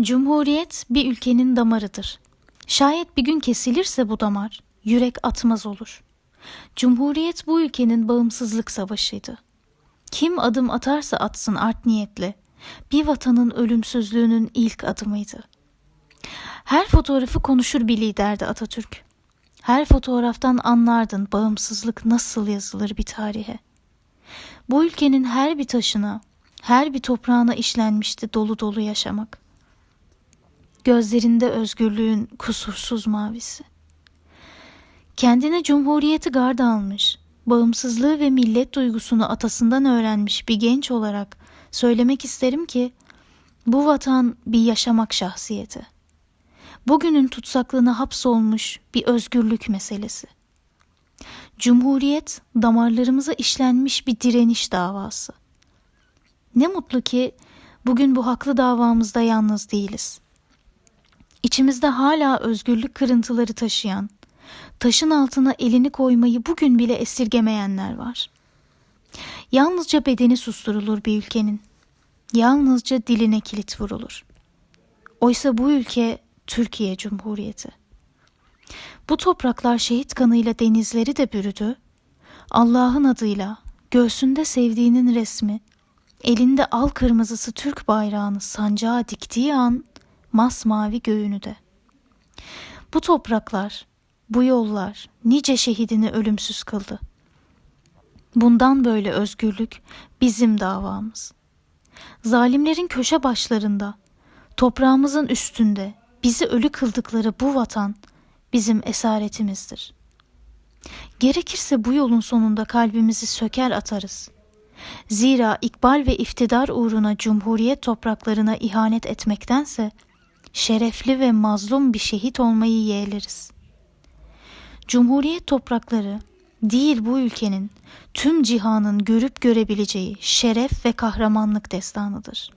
Cumhuriyet bir ülkenin damarıdır. Şayet bir gün kesilirse bu damar, yürek atmaz olur. Cumhuriyet bu ülkenin bağımsızlık savaşıydı. Kim adım atarsa atsın art niyetle, bir vatanın ölümsüzlüğünün ilk adımıydı. Her fotoğrafı konuşur bir liderdi Atatürk. Her fotoğraftan anlardın bağımsızlık nasıl yazılır bir tarihe. Bu ülkenin her bir taşına, her bir toprağına işlenmişti dolu dolu yaşamak. Gözlerinde özgürlüğün kusursuz mavisi. Kendine cumhuriyeti garda almış, bağımsızlığı ve millet duygusunu atasından öğrenmiş bir genç olarak söylemek isterim ki bu vatan bir yaşamak şahsiyeti. Bugünün tutsaklığına hapsolmuş bir özgürlük meselesi. Cumhuriyet damarlarımıza işlenmiş bir direniş davası. Ne mutlu ki bugün bu haklı davamızda yalnız değiliz. İçimizde hala özgürlük kırıntıları taşıyan, taşın altına elini koymayı bugün bile esirgemeyenler var. Yalnızca bedeni susturulur bir ülkenin. Yalnızca diline kilit vurulur. Oysa bu ülke Türkiye Cumhuriyeti. Bu topraklar şehit kanıyla denizleri de bürüdü. Allah'ın adıyla göğsünde sevdiğinin resmi, elinde al kırmızısı Türk bayrağını sancağa diktiği an masmavi göğünü de. Bu topraklar, bu yollar nice şehidini ölümsüz kıldı. Bundan böyle özgürlük bizim davamız. Zalimlerin köşe başlarında, toprağımızın üstünde bizi ölü kıldıkları bu vatan bizim esaretimizdir. Gerekirse bu yolun sonunda kalbimizi söker atarız. Zira ikbal ve iftidar uğruna cumhuriyet topraklarına ihanet etmektense şerefli ve mazlum bir şehit olmayı yeğleriz. Cumhuriyet toprakları değil bu ülkenin tüm cihanın görüp görebileceği şeref ve kahramanlık destanıdır.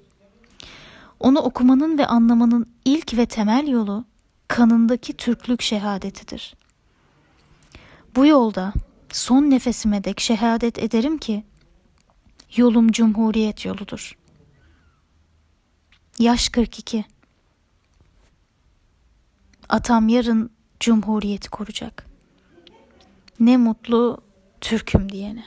Onu okumanın ve anlamanın ilk ve temel yolu kanındaki Türklük şehadetidir. Bu yolda son nefesime dek şehadet ederim ki yolum cumhuriyet yoludur. Yaş 42 Atam yarın cumhuriyeti kuracak. Ne mutlu Türk'üm diyene.